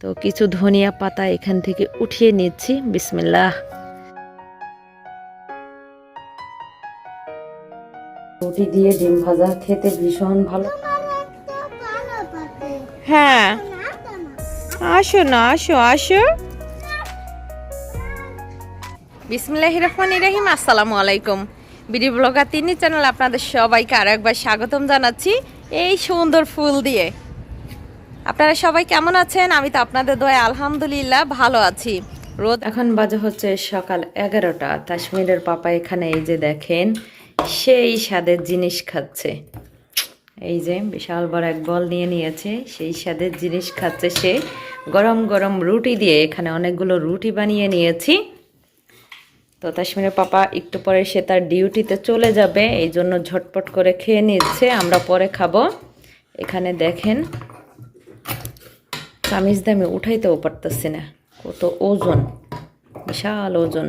তো কিছু ধনিয়া পাতা এখান থেকে উঠিয়ে নিচ্ছি। বিসমিল্লাহ। রুটি দিয়ে ডিম ভাজা খেতে ভীষণ ভালো। হ্যাঁ। আসো না আসো আসো। বিসমিল্লাহ রহমান রহিম আসসালামু আলাইকুম। বিডি ব্লগার তিনি চ্যানেল আপনাদের সবাইকে আরও একবার স্বাগতম জানাচ্ছি এই সুন্দর ফুল দিয়ে। আপনারা সবাই কেমন আছেন? আমি তো আপনাদের দোয়া আলহামদুলিল্লাহ ভালো আছি। রোদ এখন বাজে হচ্ছে সকাল এগারোটা। কাশ্মীরের পাপা এখানে এই যে দেখেন, সেই স্বাদের জিনিস খাচ্ছে। এই যে বিশাল বড় এক বল নিয়ে নিয়েছে, সেই স্বাদের জিনিস খাচ্ছে সে। গরম গরম রুটি দিয়ে এখানে অনেকগুলো রুটি বানিয়ে নিয়েছি। তো তাসমিনের পাপা একটু পরে সে তার ডিউটিতে চলে যাবে, এই জন্য ঝটপট করে খেয়ে নিচ্ছে, আমরা পরে খাব। এখানে দেখেন কামিজ দামে উঠাইতেও পারতেছি না। কত ওজন, বিশাল ওজন।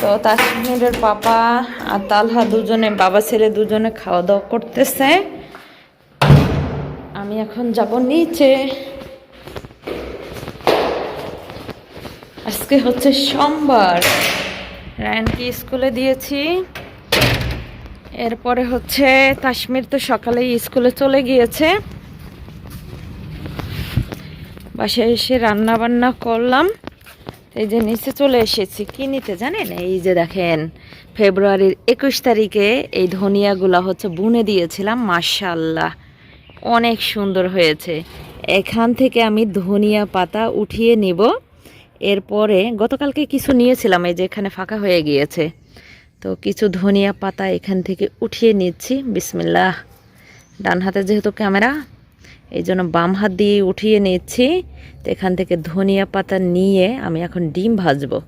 তো তাসমিরের পাপা আর তালহা দুজনে, বাবা ছেলে দুজনে খাওয়া দাওয়া করতেছে। আমি এখন যাব নিচে। আজকে হচ্ছে সোমবার। রায়নকে স্কুলে দিয়েছি। এরপরে হচ্ছে কাশ্মীর তো সকালে স্কুলে চলে গিয়েছে। বাসায় এসে রান্না বান্না করলাম। এই যে নিচে চলে এসেছি। কি নিতে জানেন? এই যে দেখেন, ফেব্রুয়ারির একুশ তারিখে এই ধনিয়াগুলা হচ্ছে বুনে দিয়েছিলাম মাশাল্লাহ অনেক সুন্দর হয়েছে। এখান থেকে আমি ধনিয়া পাতা উঠিয়ে নিব। এরপরে গতকালকে কিছু নিয়েছিলাম, এই যে এখানে ফাঁকা হয়ে গিয়েছে। তো কিছু ধনিয়া পাতা এখান থেকে উঠিয়ে নিচ্ছি। বিসমিল্লাহ। ডান হাতে যেহেতু ক্যামেরা, এই জন্য বাম হাত দিয়ে উঠিয়ে নিচ্ছি। তো এখান থেকে ধনিয়া পাতা নিয়ে আমি এখন ডিম ভাজবো।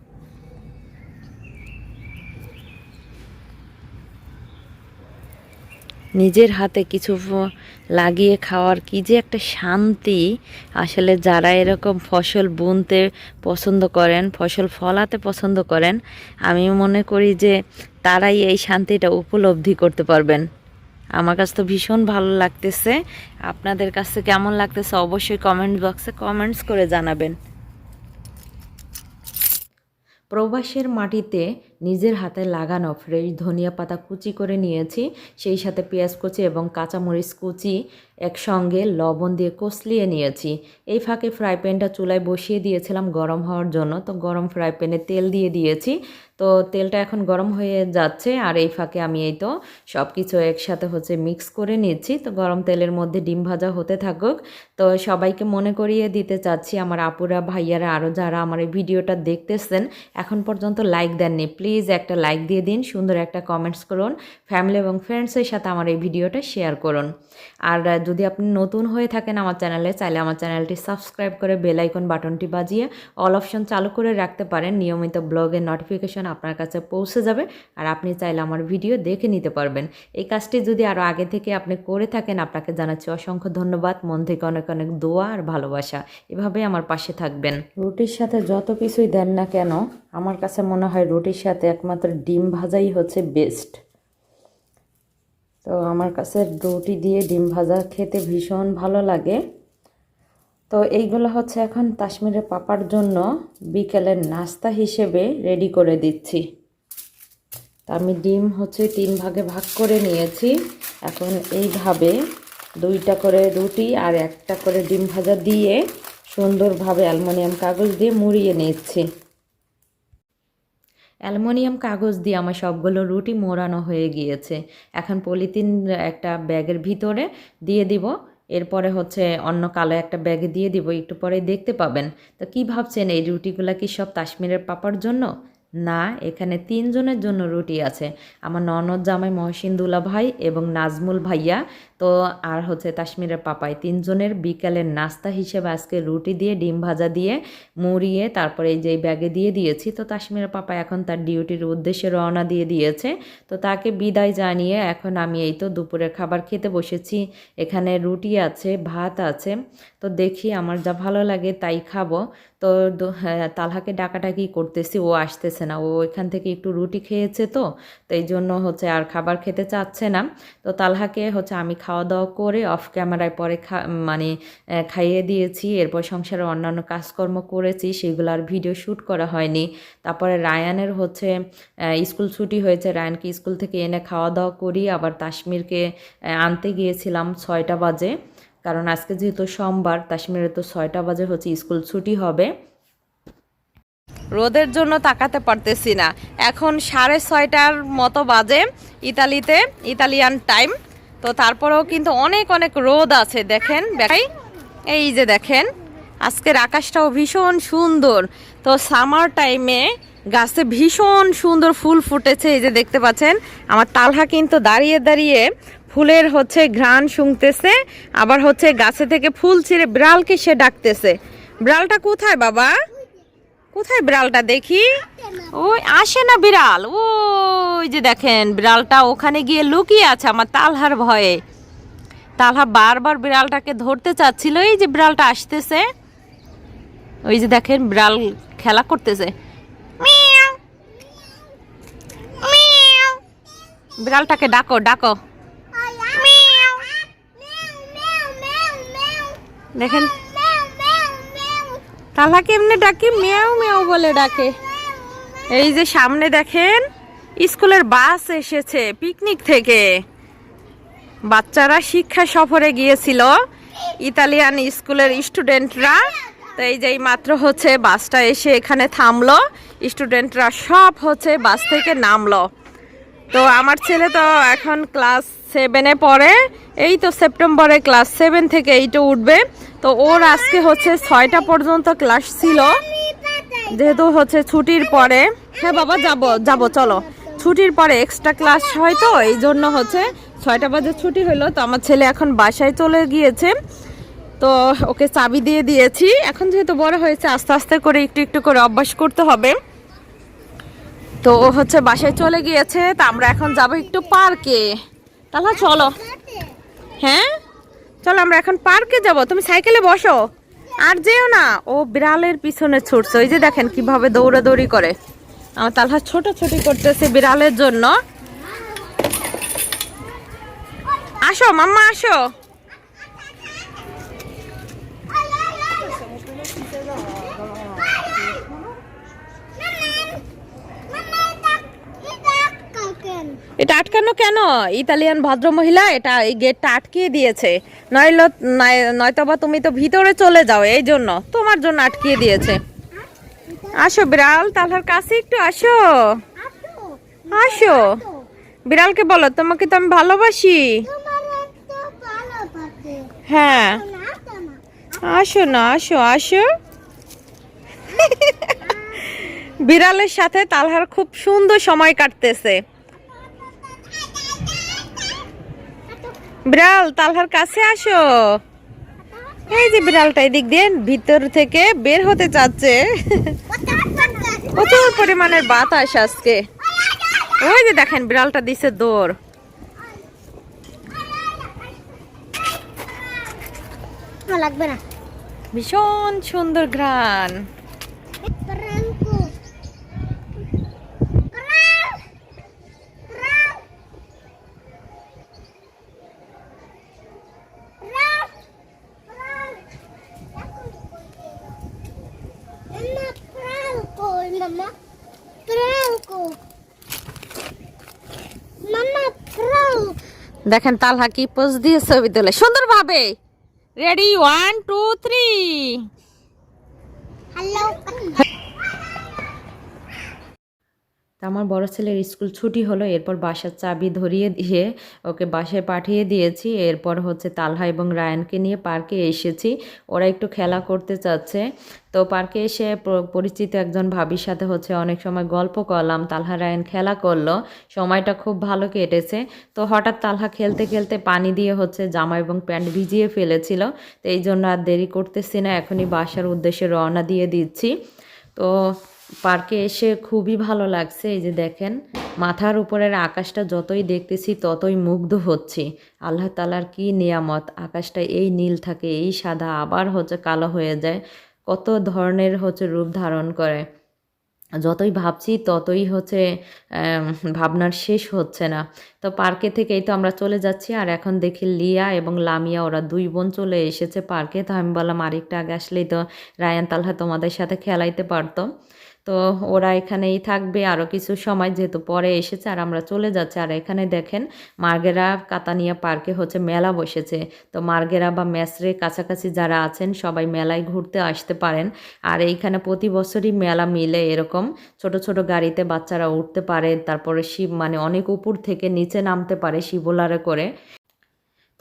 নিজের হাতে কিছু লাগিয়ে খাওয়ার কি যে একটা শান্তি। আসলে যারা এরকম ফসল বুনতে পছন্দ করেন, ফসল ফলাতে পছন্দ করেন, আমি মনে করি যে তারাই এই শান্তিটা উপলব্ধি করতে পারবেন। আমার কাছে তো ভীষণ ভালো লাগতেছে। আপনাদের কাছে কেমন লাগতেছে অবশ্যই কমেন্ট বক্সে কমেন্টস করে জানাবেন। প্রবাসের মাটিতে নিজের হাতে লাগানো ফ্রেশ ধনিয়া পাতা কুচি করে নিয়েছি। সেই সাথে পেঁয়াজ কুচি এবং কাঁচামরিচ কুচি একসঙ্গে লবণ দিয়ে কষলিয়ে নিয়েছি। এই ফাঁকে ফ্রাই প্যানটা চুলায় বসিয়ে দিয়েছিলাম গরম হওয়ার জন্য। তো গরম ফ্রাই প্যানে তেল দিয়ে দিয়েছি। তো তেলটা এখন গরম হয়ে যাচ্ছে আর এই ফাঁকে আমি এই তো সব কিছু একসাথে হচ্ছে মিক্স করে নিচ্ছি। তো গরম তেলের মধ্যে ডিম ভাজা হতে থাকুক। তো সবাইকে মনে করিয়ে দিতে চাচ্ছি, আমার আপুরা, ভাইয়ারা আরও যারা আমার এই ভিডিওটা দেখতেছেন, এখন পর্যন্ত লাইক দেননি। প্লিজ একটা লাইক দিয়ে দিন, সুন্দর একটা কমেন্টস করুন ফ্যামিলি এবং ফ্রেন্ডসের সাথে আমার এই ভিডিওটা শেয়ার করুন। আর যদি আপনি নতুন হয়ে থাকেন আমার চ্যানেলে চাইলে আমার চ্যানেলটি সাবস্ক্রাইব করে বেল আইকন বাটনটি বাজিয়ে অল অপশন চালু করে রাখতে পারেন, নিয়মিত ব্লগের নোটিফিকেশন আপনার কাছে পৌঁছে যাবে আর আপনি চাইলে আমার ভিডিও দেখে নিতে পারবেন। এই কাজটি যদি আরও আগে থেকে আপনি করে থাকেন, আপনাকে জানাচ্ছি অসংখ্য ধন্যবাদ, মন থেকে অনেক অনেক দোয়া আর ভালোবাসা। এভাবে আমার পাশে থাকবেন। রুটির সাথে যত কিছুই দেন না কেন, আমার কাছে মনে হয় রুটির সাথে একমাত্র ডিম ভাজাই হচ্ছে বেস্ট তো আমার কাছে রুটি দিয়ে ডিম ভাজা খেতে ভীষণ ভালো লাগে। তো এইগুলো হচ্ছে এখন কাশ্মীরের পাপার জন্য বিকেলের নাস্তা হিসেবে রেডি করে দিচ্ছি। তো আমি ডিম হচ্ছে তিন ভাগে ভাগ করে নিয়েছি। এখন এইভাবে দুইটা করে রুটি আর একটা করে ডিম ভাজা দিয়ে সুন্দরভাবে অ্যালুমিনিয়াম কাগজ দিয়ে মুড়িয়ে নিচ্ছি। অ্যালুমিনিয়াম কাগজ দিয়ে আমার সবগুলো রুটি মোড়ানো হয়ে গিয়েছে। এখন পলিথিন একটা ব্যাগের ভিতরে দিয়ে দিব। এরপরে হচ্ছে অন্য কালো একটা ব্যাগে দিয়ে দিব। একটু পরে দেখতে পাবেন। তো কি ভাবছেন, এই রুটিগুলা কি সব কাশ্মীরের পাপার জন্য? না এখানে তিনজনের জন্য রুটি আছে। আমার ননদ জামাই মহসিন দুলা ভাই এবং নাজমুল ভাইয়া। তো আর হচ্ছে কাশ্মীরের পাপাই। তিনজনের বিকালের নাস্তা হিসেবে আজকে রুটি দিয়ে ডিম ভাজা দিয়ে মুড়িয়ে তারপরে এই যে ব্যাগে দিয়ে দিয়েছি। তো কাশ্মীরের পাপা এখন তার ডিউটির উদ্দেশ্যে রওনা দিয়ে দিয়েছে। তো তাকে বিদায় জানিয়ে এখন আমি এই তো দুপুরের খাবার খেতে বসেছি। এখানে রুটি আছে ভাত আছে। তো দেখি আমার যা ভালো লাগে তাই খাব। তো হ্যাঁ, তালহাকে ডাকাডাকি করতেছি ও আসতেছে না। ও এখান থেকে একটু রুটি খেয়েছে তো তো এই জন্য হচ্ছে আর খাবার খেতে চাচ্ছে না। তো তালহাকে হচ্ছে আমি খাওয়া দাওয়া করে অফ ক্যামেরায় পরে খা মানে খাইয়ে দিয়েছি। এরপর সংসারের অন্যান্য কাজকর্ম করেছি সেগুলো আর ভিডিও শ্যুট করা হয়নি। তারপরে রায়ানের হচ্ছে স্কুল ছুটি হয়েছে। রায়ানকে স্কুল থেকে এনে খাওয়া দাওয়া করি। আবার তাসমিরকে আহ, আনতে গিয়েছিলাম ছয়টা বাজে। কারণ আজকে যেহেতু সোমবার তাসমিরের তো ছয়টা বাজে হচ্ছে স্কুল ছুটি হবে। রোদের জন্য তাকাতে পারতেছি না। এখন সাড়ে ছয়টার মতো বাজে ইতালিতে, ইতালিয়ান টাইম। তো তারপরেও কিন্তু অনেক অনেক রোদ আছে, দেখেন। দেখাই। এই যে দেখেন, আজকের আকাশটাও ভীষণ সুন্দর। তো সামার টাইমে গাছে ভীষণ সুন্দর ফুল ফুটেছে, এই যে দেখতে পাচ্ছেন। আমার তালহা কিন্তু দাঁড়িয়ে দাঁড়িয়ে ফুলের হচ্ছে ঘ্রাণ শুনতেছে। আবার হচ্ছে গাছে থেকে ফুল ছিঁড়ে বিড়ালকে সে ডাকতেছে। বিড়ালটা কোথায় বাবা? কোথায় বিড়ালটা দেখি? ওই আসে না বিড়াল। ওই যে দেখেন বিড়ালটা ওখানে গিয়ে লুকিয়ে আছে আমার তালহার ভয়ে। তালহা বারবার বিড়ালটাকে ধরতে চাচ্ছিল এই যে বিড়ালটা আসতেছে। ওই যে দেখেন বিড়াল খেলা করতেছে। বিড়ালটাকে ডাকো ডাকো। দেখেন তালহাকে এমনি ডাকি, মিয়াও মিয়াও বলে ডাকে। এই যে সামনে দেখেন, স্কুলের বাস এসেছে পিকনিক থেকে। বাচ্চারা শিক্ষা সফরে গিয়েছিল, ইতালিয়ান স্কুলের স্টুডেন্টরা। তো এই যে মাত্র হচ্ছে বাসটা এসে এখানে থামলো, স্টুডেন্টরা সব হচ্ছে বাস থেকে নামলো। তো আমার ছেলে তো এখন ক্লাস সেভেনে পড়ে, এই তো সেপ্টেম্বরে ক্লাস সেভেন থেকে এইটা উঠবে। তো ওর আজকে হচ্ছে ছয়টা পর্যন্ত ক্লাস ছিল। যেহেতু হচ্ছে ছুটির পরে। হ্যাঁ বাবা, যাব যাব, চলো। ছুটির পরে এক্সট্রা ক্লাস হয় তো, এই জন্য হচ্ছে ছয়টা বাজে ছুটি হলো। তো আমার ছেলে এখন বাসায় চলে গিয়েছে। তো ওকে চাবি দিয়ে দিয়েছি। এখন যেহেতু বড় হয়েছে, আস্তে আস্তে করে একটু একটু করে অভ্যাস করতে হবে। তো ও হচ্ছে বাসায় চলে গিয়েছে। তা আমরা এখন যাব একটু পার্কে। তাহলে চলো। হ্যাঁ? চলো আমরা এখন পার্কে যাব। তুমি সাইকেলে বসো। আর যেও না, ও বিড়ালের পিছনে ছুটছে। ওই যে দেখেন কীভাবে দৌড়াদৌড়ি করে। আমার তালহা ছোট ছোটি করতেছে বিড়ালের জন্য। আসো, মাম্মা, আসো। এটা আটকানো কেন? ইতালিয়ান ভদ্রমহিলা এটা এই গেটটা আটকিয়ে দিয়েছে। নইলে নয়তোবা তুমি তো ভিতরে চলে যাও, এই জন্য। তোমার জন্য আটকিয়ে দিয়েছে। আসো, বিড়াল, তালহার কাছে একটু আসো। আসো। বিড়ালকে বলো, তোমাকে তো আমি ভালোবাসি। হ্যাঁ। আসো না, আসো আসো। বিড়ালের সাথে তালহার খুব সুন্দর সময় কাটতেছে। বিড়াল তালহার কাছে আসো। এই যে বিড়ালটা এদিক দিয়ে ভিতর থেকে বের হতে চাচ্ছে। প্রচুর পরিমাণের বাতাস আজকে। ওই যে দেখেন বিড়ালটা দিছে দৌড়। লাগবে না। ভীষণ সুন্দর ঘ্রাণ। দেখেন তালহা কি পোজ দিয়ে ছবি তোলে সুন্দর ভাবে ready one two three Hello. আমার বড় ছেলের স্কুল ছুটি হলো, এরপর বাসার চাবি ধরিয়ে দিয়ে ওকে বাসায় পাঠিয়ে দিয়েছি। এরপর হচ্ছে তালহা এবং রায়ানকে নিয়ে পার্কে এসেছি। ওরা একটু খেলা করতে চাচ্ছে। তো পার্কে এসে পরিচিত একজন ভাবির সাথে হচ্ছে অনেক সময় গল্প করলাম। তালহা, রায়ান খেলা করল। সময়টা খুব ভালো কেটেছে। তো হঠাৎ তালহা খেলতে খেলতে পানি দিয়ে হচ্ছে জামা এবং প্যান্ট ভিজিয়ে ফেলেছিল। তো এই জন্য আর দেরি করতেছি না, এখনই বাসার উদ্দেশ্যে রওনা দিয়ে দিচ্ছি। তো পার্কে এসে খুবই ভালো লাগছে, এই যে দেখেন। মাথার উপরের আকাশটা যতই দেখতেছি ততই মুগ্ধ হচ্ছি। আল্লাহ তালার কি নিয়ামত, আকাশটা এই নীল থাকে, এই সাদা আবার হচ্ছে কালো হয়ে যায়। কত ধরনের হচ্ছে রূপ ধারণ করে। যতই ভাবছি ততই হচ্ছে ভাবনার শেষ হচ্ছে না। তো পার্কে থেকেই তো আমরা চলে যাচ্ছি, আর এখন দেখি লিয়া এবং লামিয়া, ওরা দুই বোন চলে এসেছে পার্কে। তো আমি বললাম, আরেকটা আগে আসলেই তো রায়ান তালহা তোমাদের সাথে খেলাইতে পারতো। তো ওরা এখানেই থাকবে আরও কিছু সময় যেহেতু পরে এসেছে আর আমরা চলে যাচ্ছি। আর এখানে দেখেন মার্গেরা কাতানিয়া পার্কে হচ্ছে মেলা বসেছে। তো মার্গেরা বা মেসরে কাছাকাছি যারা আছেন সবাই মেলায় ঘুরতে আসতে পারেন। আর এইখানে প্রতি বছরই মেলা মিলে এরকম ছোট ছোট গাড়িতে বাচ্চারা উঠতে পারে। তারপরে শিব মানে অনেক উপর থেকে নিচে নামতে পারে শিবলারে করে।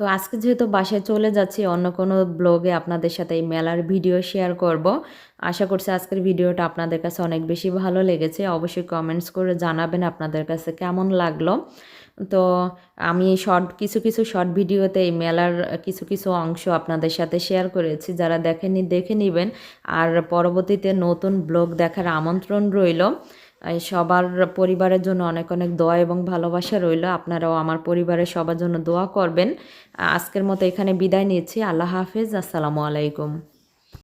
তো আজকে যেহেতু বাসায় চলে যাচ্ছি, অন্য কোনো ব্লগে আপনাদের সাথে এই মেলার ভিডিও শেয়ার করব। আশা করছি আজকের ভিডিওটা আপনাদের কাছে অনেক বেশি ভালো লেগেছে। অবশ্যই কমেন্টস করে জানাবেন আপনাদের কাছে কেমন লাগল। তো আমি শর্ট কিছু কিছু শর্ট ভিডিওতে এই মেলার কিছু কিছু অংশ আপনাদের সাথে শেয়ার করেছি। যারা দেখেননি দেখে নেবেন। আর পরবর্তীতে নতুন ব্লগ দেখার আমন্ত্রণ রইল। সবার পরিবারের জন্য অনেক অনেক দোয়া এবং ভালোবাসা রইল। আপনারাও আমার পরিবারের সবার জন্য দোয়া করবেন। আজকের মতো এখানে বিদায় নিচ্ছি। আল্লাহ হাফেজ। আসসালামু আলাইকুম।